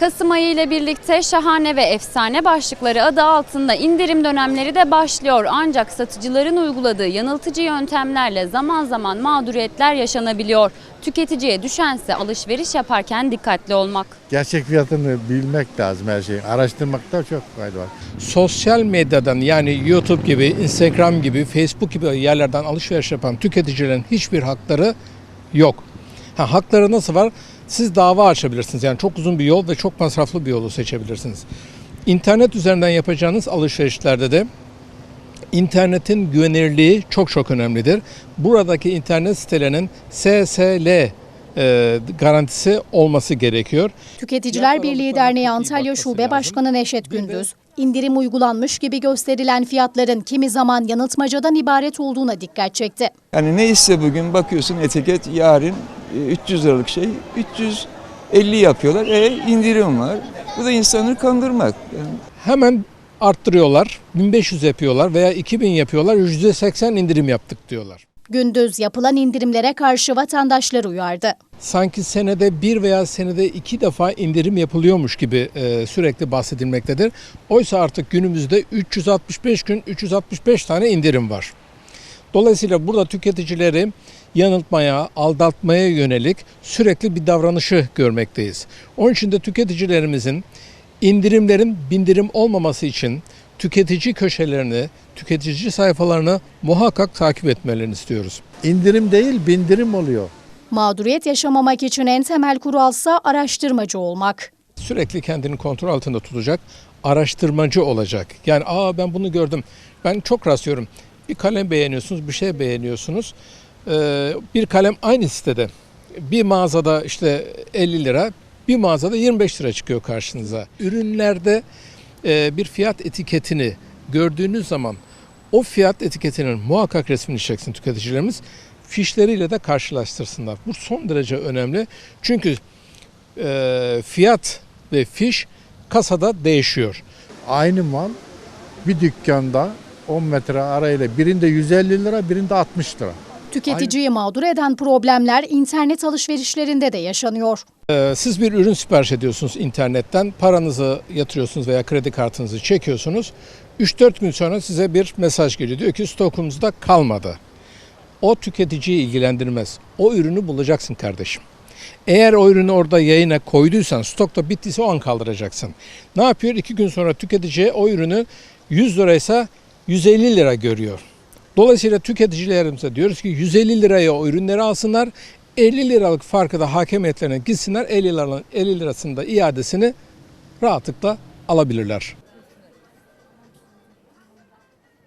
Kasım ayı ile birlikte şahane ve efsane başlıkları adı altında indirim dönemleri de başlıyor. Ancak satıcıların uyguladığı yanıltıcı yöntemlerle zaman zaman mağduriyetler yaşanabiliyor. Tüketiciye düşense alışveriş yaparken dikkatli olmak. Gerçek fiyatını bilmek lazım her şeyi. Araştırmakta çok fayda var. sosyal medyadan yani YouTube gibi, Instagram gibi, Facebook gibi yerlerden alışveriş yapan tüketicilerin hiçbir hakları yok. Ha, hakları nasıl var? Siz dava açabilirsiniz. Yani çok uzun bir yol ve çok masraflı bir yolu seçebilirsiniz. İnternet üzerinden yapacağınız alışverişlerde de internetin güvenilirliği çok çok önemlidir. Buradaki internet sitelerinin SSL e, garantisi olması gerekiyor. Tüketiciler Birliği Derneği Antalya Şube Başkanı Neşet Gündüz, indirim uygulanmış gibi gösterilen fiyatların kimi zaman yanıltmacadan ibaret olduğuna dikkat çekti. Yani neyse bugün bakıyorsun etiket yarın 300 liralık şey 350 yapıyorlar. E indirim var. Bu da insanları kandırmak. Yani hemen arttırıyorlar. 1500 yapıyorlar veya 2000 yapıyorlar. %80 indirim yaptık diyorlar. Gündüz yapılan indirimlere karşı vatandaşlar uyardı. Sanki senede bir veya senede iki defa indirim yapılıyormuş gibi e, sürekli bahsedilmektedir. Oysa artık günümüzde 365 gün 365 tane indirim var. Dolayısıyla burada tüketicileri yanıltmaya, aldatmaya yönelik sürekli bir davranışı görmekteyiz. Onun için de tüketicilerimizin indirimlerin bindirim olmaması için tüketici köşelerini, tüketici sayfalarını muhakkak takip etmelerini istiyoruz. İndirim değil bindirim oluyor. Mağduriyet yaşamamak için en temel kuralsa araştırmacı olmak. Sürekli kendini kontrol altında tutacak, araştırmacı olacak. Yani aa ben bunu gördüm. Ben çok rastlıyorum. Bir kalem beğeniyorsunuz, bir şey beğeniyorsunuz. Ee, bir kalem aynı sitede. Bir mağazada işte 50 lira, bir mağazada 25 lira çıkıyor karşınıza. Ürünlerde e, bir fiyat etiketini gördüğünüz zaman o fiyat etiketinin muhakkak resmini çeksin tüketicilerimiz. Fişleriyle de karşılaştırsınlar. Bu son derece önemli. Çünkü e, fiyat ve fiş kasada değişiyor. Aynı mal bir dükkanda 10 metre arayla birinde 150 lira birinde 60 lira. Tüketiciyi mağdur eden problemler internet alışverişlerinde de yaşanıyor. Ee, Siz bir ürün sipariş ediyorsunuz internetten, paranızı yatırıyorsunuz veya kredi kartınızı çekiyorsunuz. 3-4 gün sonra size bir mesaj geliyor. Diyor ki stokumuzda kalmadı. O tüketiciyi ilgilendirmez. O ürünü bulacaksın kardeşim. Eğer o ürünü orada yayına koyduysan, stokta bittiyse o an kaldıracaksın. Ne yapıyor? 2 gün sonra tüketici o ürünü 100 liraysa 150 lira görüyor. Dolayısıyla tüketicilerimize diyoruz ki 150 liraya o ürünleri alsınlar. 50 liralık farkı da hakem gitsinler 50 lira 50 lirasını da iadesini rahatlıkla alabilirler.